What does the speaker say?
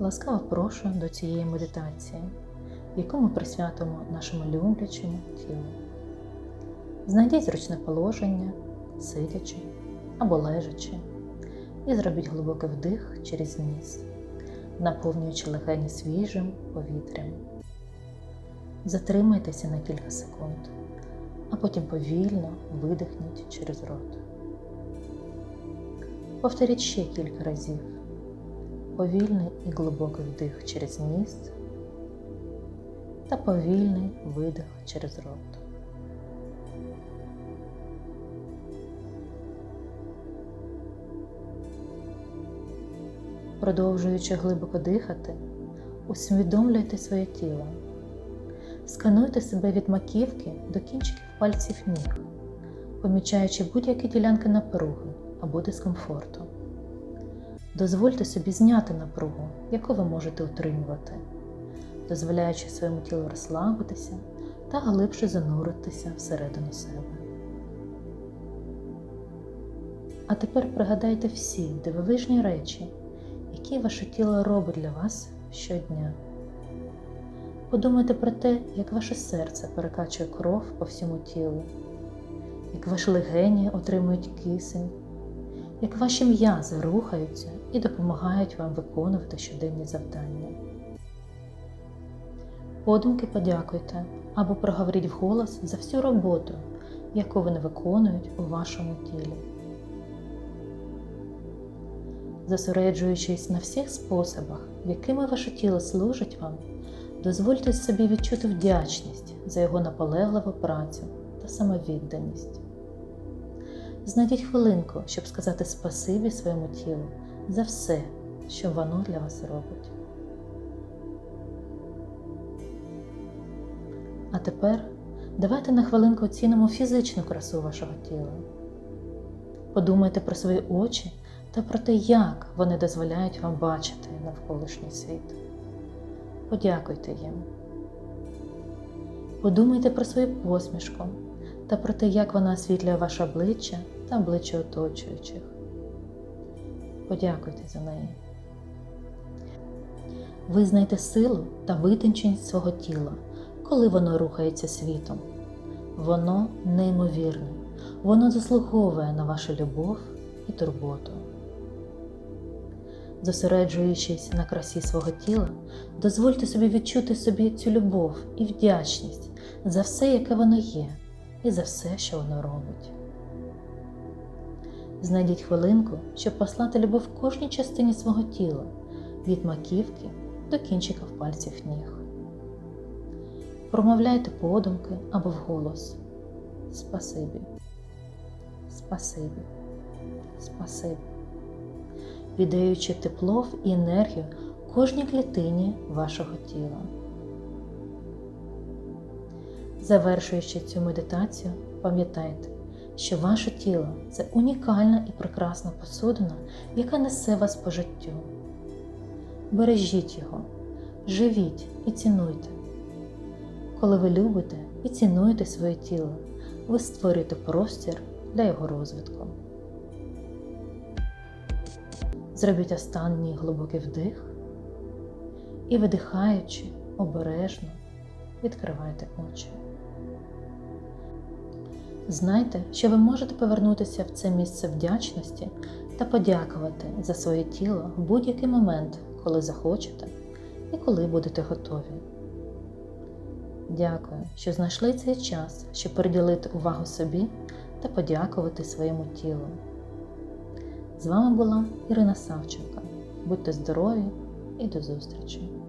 Ласкаво прошу до цієї медитації, яку ми присвятимо нашому люблячому тілу. Знайдіть зручне положення, сидячи або лежачи, і зробіть глибокий вдих через ніс, наповнюючи легені свіжим повітрям. Затримайтеся на кілька секунд, а потім повільно видихніть через рот. Повторіть ще кілька разів. Повільний і глибокий вдих через ніс та повільний видих через рот. Продовжуючи глибоко дихати, усвідомлюйте своє тіло. Скануйте себе від маківки до кінчиків пальців ніг, помічаючи будь-які ділянки напруги або дискомфорту. Дозвольте собі зняти напругу, яку ви можете утримувати, дозволяючи своєму тілу розслабитися та глибше зануритися всередину себе. А тепер пригадайте всі дивовижні речі, які ваше тіло робить для вас щодня. Подумайте про те, як ваше серце перекачує кров по всьому тілу, як ваші легені отримують кисень, як ваші м'язи рухаються і допомагають вам виконувати щоденні завдання. Подумки подякуйте або проговоріть вголос за всю роботу, яку вони виконують у вашому тілі. Зосереджуючись на всіх способах, якими ваше тіло служить вам, дозвольте собі відчути вдячність за його наполегливу працю та самовідданість. Знайдіть хвилинку, щоб сказати спасибі своєму тілу за все, що воно для вас робить. А тепер давайте на хвилинку оцінимо фізичну красу вашого тіла. Подумайте про свої очі та про те, як вони дозволяють вам бачити навколишній світ. Подякуйте їм. Подумайте про свою посмішку та про те, як вона освітлює ваше обличчя та обличчя оточуючих. Подякуйте за неї. Визнайте силу та витонченість свого тіла, коли воно рухається світом. Воно неймовірне, воно заслуговує на вашу любов і турботу. Зосереджуючись на красі свого тіла, дозвольте собі відчути собі цю любов і вдячність за все, яке воно є, і за все, що воно робить. Знайдіть хвилинку, щоб послати любов кожній частині свого тіла від маківки до кінчиків пальців ніг. Промовляйте подумки або вголос. Спасибі. Спасибі. Спасибі. Віддаючи тепло і енергію кожній клітині вашого тіла. Завершуючи цю медитацію, пам'ятайте, що ваше тіло це унікальна і прекрасна посудина, яка несе вас по життю. Бережіть його, живіть і цінуйте. Коли ви любите і цінуєте своє тіло, ви створюєте простір для його розвитку. Зробіть останній глибокий вдих і, видихаючи, обережно відкривайте очі. Знайте, що ви можете повернутися в це місце вдячності та подякувати за своє тіло в будь-який момент, коли захочете і коли будете готові. Дякую, що знайшли цей час, щоб приділити увагу собі та подякувати своєму тілу. З вами була Ірина Савченко. Будьте здорові і до зустрічі!